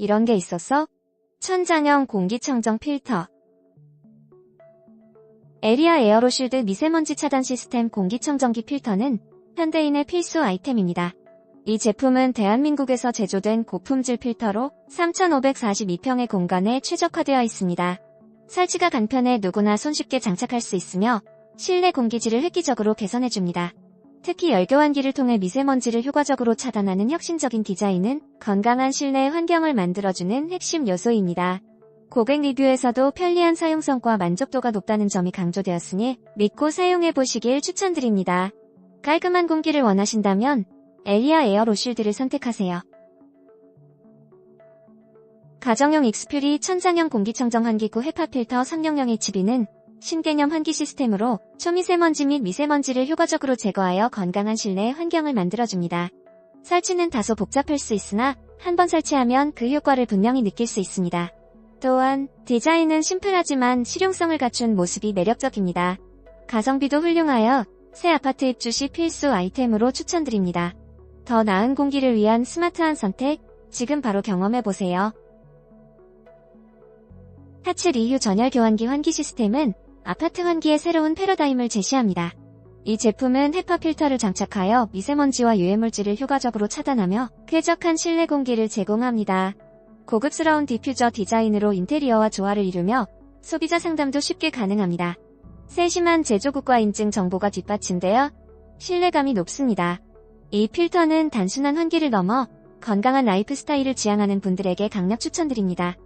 이런 게 있었어? 천장형 공기청정 필터. 에리아 에어로실드 미세먼지 차단 시스템 공기청정기 필터는 현대인의 필수 아이템입니다. 이 제품은 대한민국에서 제조된 고품질 필터로 3,542평의 공간에 최적화되어 있습니다. 설치가 간편해 누구나 손쉽게 장착할 수 있으며 실내 공기질을 획기적으로 개선해줍니다. 특히 열교환기를 통해 미세먼지를 효과적으로 차단하는 혁신적인 디자인은 건강한 실내 환경을 만들어주는 핵심 요소입니다. 고객 리뷰에서도 편리한 사용성과 만족도가 높다는 점이 강조되었으니 믿고 사용해 보시길 추천드립니다. 깔끔한 공기를 원하신다면 에리아 에어 로실드를 선택하세요. 가정용 익스퓨리 천장형 공기청정 환기구 헤파 필터 300의 HB는 신개념 환기 시스템으로 초미세먼지 및 미세먼지를 효과적으로 제거하여 건강한 실내 환경을 만들어줍니다. 설치는 다소 복잡할 수 있으나 한 번 설치하면 그 효과를 분명히 느낄 수 있습니다. 또한 디자인은 심플하지만 실용성을 갖춘 모습이 매력적입니다. 가성비도 훌륭하여 새 아파트 입주 시 필수 아이템으로 추천드립니다. 더 나은 공기를 위한 스마트한 선택, 지금 바로 경험해보세요. 하츠 리휴 전열 교환기 환기 시스템은 아파트 환기의 새로운 패러다임을 제시합니다. 이 제품은 헤파 필터를 장착하여 미세먼지와 유해물질을 효과적으로 차단하며 쾌적한 실내 공기를 제공합니다. 고급스러운 디퓨저 디자인으로 인테리어와 조화를 이루며 소비자 상담도 쉽게 가능합니다. 세심한 제조국과 인증 정보가 뒷받침되어 신뢰감이 높습니다. 이 필터는 단순한 환기를 넘어 건강한 라이프 스타일을 지향하는 분들에게 강력 추천드립니다.